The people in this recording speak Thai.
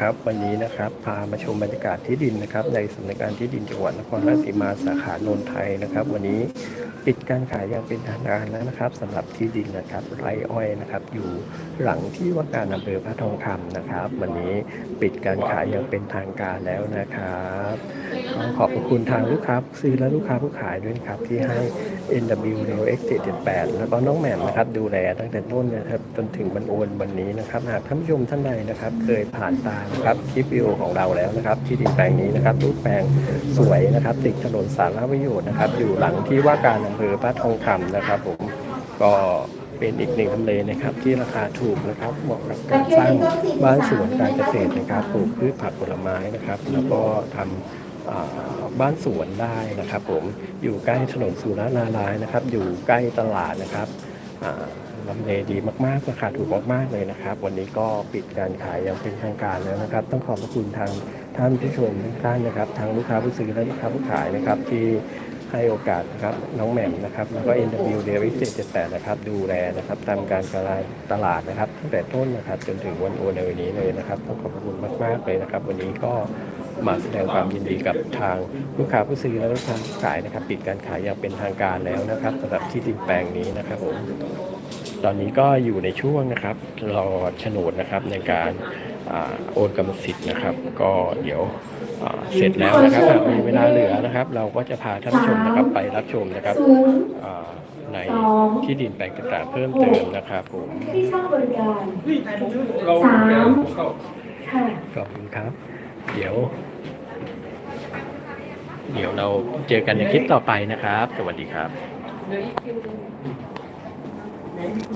ครับวันนี้นะครับพามาชมบรรยากาศที่ดินนะครับ ในสำนักงานที่ดินจังหวัดนครราชสีมาสาขาโนนไทยนะครับ วันนี้ปิดการขายอย่างเป็นทางการแล้วนะครับสำหรับที่ดินนะครับไรอ้อยนะครับ อยู่หลังที่ว่าการอำเภอพระทองคำนะครับ วันนี้ปิดการขายอย่างเป็นทางการแล้วนะครับ ขอบคุณทางลูกค้าซื้อและลูกค้าผู้ขายด้วยนะครับ ที่ให้ NW r X 778แล้วก็น้องแหม่มนะครับดูแลตั้งแต่ต้นนะครับจนถึงบรรโอนวันนี้นะครับ หากท่านผู้ชมท่านใดนะครับ เคยผ่านตามนะครับคลิปวิดีโอของเราแล้วนะครับ ที่ดินแปลงนี้นะครับรูปแปลงสวยนะครับ ติดถนนสารประโยชน์นะครับ อยู่หลังที่ว่าการอำเภอพระทองคำนะครับ ผมก็เป็นอีกหนึ่งทำเลนะครับที่ราคาถูกนะครับเหมาะกับการสร้างบ้านสวนการเกษตรนะครับปลูกพืชผักผลไม้นะครับ แล้วก็ทำอ่า บ้านสวนได้นะครับ ผมอยู่ใกล้ถนนสุรนารายนะครับ อยู่ใกล้ตลาดนะครับอ่าลำเลดีมากๆราคาถูกมากๆเลยนะครับ วันนี้ก็ปิดการขายอย่างเป็นทางการแล้วนะครับ ต้องขอบพระคุณทางท่านผู้ชมทุกท่านนะครับทางลูกค้าผู้ซื้อและลูกค้าผู้ขายนะครับที่ให้โอกาสนะครับน้องแหม่มนะครับแล้วก็ NW d a v i d 778นะครับดูแลนะครับตามการการตลาดนะครับตั้งแต่ต้นนะครับจนถึงวันโอนในวันนี้เลยนะครับ ต้องขอบพระคุณมาก ๆ เลยนะครับ วันนี้ก็ มาแสดงความยินดีกับทางลูกค้าผู้ซื้อและลูกค้าผู้ขายนะครับปิดการขายอย่างเป็นทางการแล้วนะครับสำหรับที่ดินแปลงนี้นะครับผมตอนนี้ก็อยู่ในช่วงนะครับรอโฉนดนะครับในการอ่าโอนกรรมสิทธิ์นะครับ ก็เดี๋ยวอ่าเสร็จแล้วนะครับหากมีเวลาเหลือนะครับ เราก็จะพาท่านผู้ชมนะครับไปรับชมนะครับศูนย์อ่าในที่ดินแปลงต่างๆเพิ่มเติมนะครับผมที่ช่องบริการเราสามค่ะขอบคุณครับ เดี๋ยว เดี๋ยวเราเจอกันในคลิปต่อไปนะครับ สวัสดีครับ